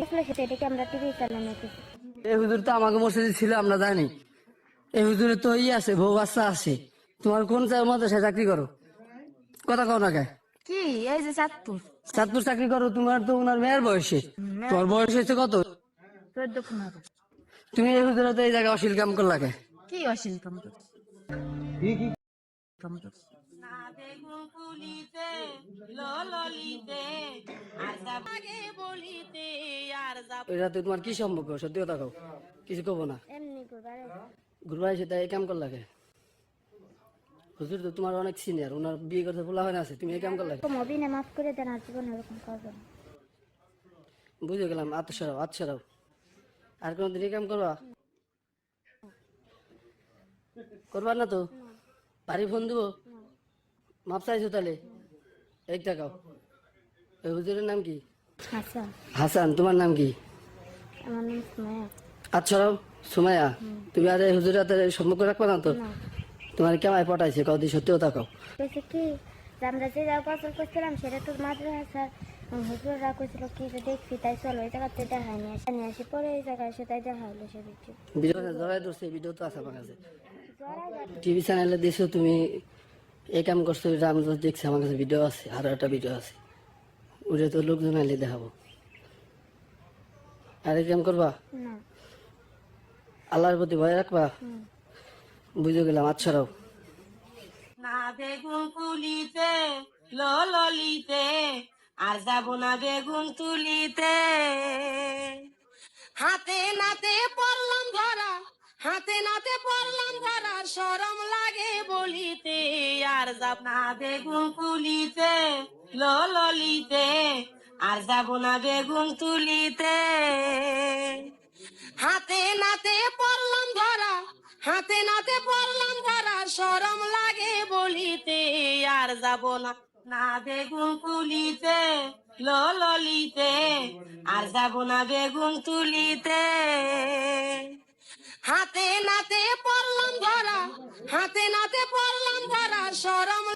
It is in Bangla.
দেখলে সেটা এটাকে আমরা টিভি চ্যানেল নাকি? এই হুজুর তো আমাকে মসজিদে ছিল আমরা জানি। এই হুজুরে তো ই আছে বউ বাচ্চা আছে। তোমার কোন মাদ্রাসায় চাকরি করো? কথা কও না কে? কি? এই যে চাঁদপুর। চাঁদপুর চাকরি করো তোমার তো ওনার মেয়ের বয়সে। তোমার বয়স হয়েছে কত? চোদ্দ পনেরো। তুমি এই হুজুরে তো এই জায়গায় অশ্লীল কাম করলা কে? কি অশ্লীল কাম কাম করছে ওই রাতে তোমার কি সম্পর্ক? সত্যি কথা কও। কিছু কব না। ঘুরবারে সেটা এই কাম করলা কে? হুজুর তো তোমার অনেক সিনিয়র ওনার বিয়ে করতে বলা হয় না আছে তুমি এই কাম করলা? এরকম অভিনয় মাফ করে দেন আর জীবন এরকম করবেন না। বুঝে গেলাম আত্মসরাও আত্মসরাও। আর কোনদিন এই কাম করবা? করবার না তো? বাড়ি ফোন দিব? মাপ চাইছো তাহলে? এই টাকাও হুজুরের নাম কি? হাসান। তোমার নাম কি? সুমায়া সুমাইয়া। তুমি আরে হাতে সম্পর্ক রাখবা না তো? তোমার কেমায় পটাইছে? কদি সত্যি কথা কও। কি আমরা যে করছিলাম সেটা তো মাদ্রাসা। হুজুররা কইছিল কি যে দেখছি তাই চলো এই জায়গাতে দেখাই নিয়ে আসি নিয়ে আসি পরে এই জায়গায় এসে তাই দেখা হলো সে দেখছি। ভিডিওটা জড়াই ধরছে ভিডিও তো আছে আমার কাছে। টিভি চ্যানেলে দিছো তুমি এই কাম করছ এটা আমি দেখছি আমার কাছে ভিডিও আছে আরও একটা ভিডিও আছে। ওটা তো লোকজন আইলে দেখাবো। আর কাম করবা? আল্লাহর প্রতি ভয় রাখবা? বুঝে গেলাম আচ্ছারাও না বেগুন কুলিতে ললিতে আর যাব না বেগুন তুলিতে। হাতে নাতে পড়লাম ধরা হাতে নাতে পড়লাম ধরা সরম লাগে বলিতে, আর যাব না বেগুন কুলিতে ললিতে আর যাব না বেগুন তুলিতে। হাতে নাতে পড়লাম ধরা, হাতে নাতে পড়লাম ধরা সরম লাগে বলিতে, আর যাব না না বেগুন তুলিতে ললিতে আর যাব না বেগুন তুলিতে। হাতে নাতে পড়লাম ধরা হাতে নাতে পড়লাম ধরা সরম